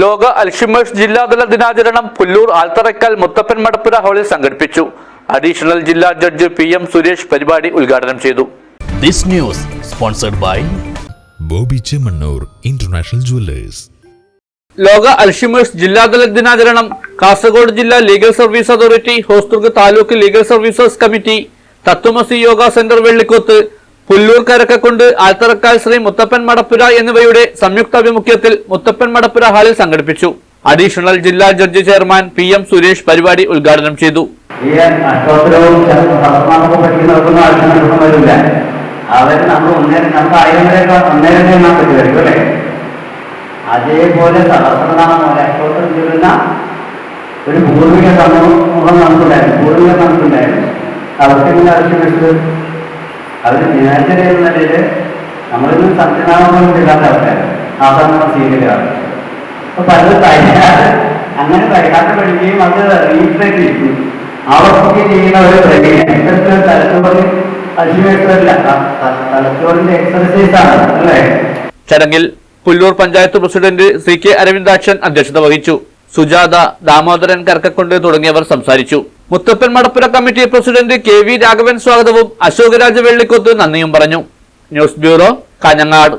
ലോക അൽഷിമേഴ്സ് ജില്ലാതല ദിനാചരണം പുല്ലൂർ ആൽത്തറക്കൽ മുത്തപ്പൻ മടപ്പുര ഹാളിൽ സംഘടിപ്പിച്ചു. അഡീഷണൽ ജില്ലാ ജഡ്ജ് പി എം സുരേഷ് പരിപാടി ഉദ്ഘാടനം ചെയ്തു. This news sponsored by Bobby Chemmanur international jewellers. ലോക അൽഷിമേഴ്സ് ജില്ലാതല ദിനാചരണം കാസർഗോഡ് ജില്ലാ legal service authority Hosdurg taluk legal services committee Tatvamasi yoga centre Vellikoth Pullur കൊണ്ട് ആൽത്തറക്കാൽ ശ്രീ മുത്തപ്പൻ മടപ്പുര എന്നിവയുടെ സംയുക്താഭിമുഖ്യത്തിൽ മുത്തപ്പൻ മടപ്പുര ഹാളിൽ സംഘടിപ്പിച്ചു. അഡീഷണൽ ജില്ലാ judge chairman P M Suresh പരിപാടി ഉദ്ഘാടനം ചെയ്തു. അതേപോലെ സഹസ്രനാമം അഷ്ടോത്തരം ചൊല്ലുന്ന ഒരു പൂർവിക സമൂഹം നമുക്കുണ്ടായിരുന്നു പൂർവിക നമുക്കുണ്ടായിരുന്നു അവർക്ക് ആവശ്യം വെച്ചത് അവർ ദിനാചര്യ എന്ന നിലയിൽ നമ്മളിന്ന് സത്യനാമം ഇല്ലാത്ത ആൾക്കാരാണ് ആസാമ സ്വീകരിക്കാറ്. അപ്പൊ പലത് തയ്യാറ്. അങ്ങനെ തയ്യാറ് പഠിക്കുകയും അത് റീട്രേറ്റ് ചെയ്യും ആവർത്തിക്കുകയും ചെയ്യുന്ന ഒരു പ്രക്രിയ ഇത്തരത്തിൽ തലച്ചോറിൽ തലച്ചോറിന്റെ എക്സർസൈസ് ആണ് അല്ലേ? ചടങ്ങിൽ Pulloor panchayat president C K Aravindakshan അധ്യക്ഷത വഹിച്ചു. സുജാത ദാമോദരൻ കരക്കക്കൊണ്ട് തുടങ്ങിയവർ സംസാരിച്ചു. Muthappan Madappura committee president K V Raghavan സ്വാഗതവും അശോകരാജ് വെള്ളിക്കൊത്ത് നന്ദിയും പറഞ്ഞു. News bureau Kanhangad.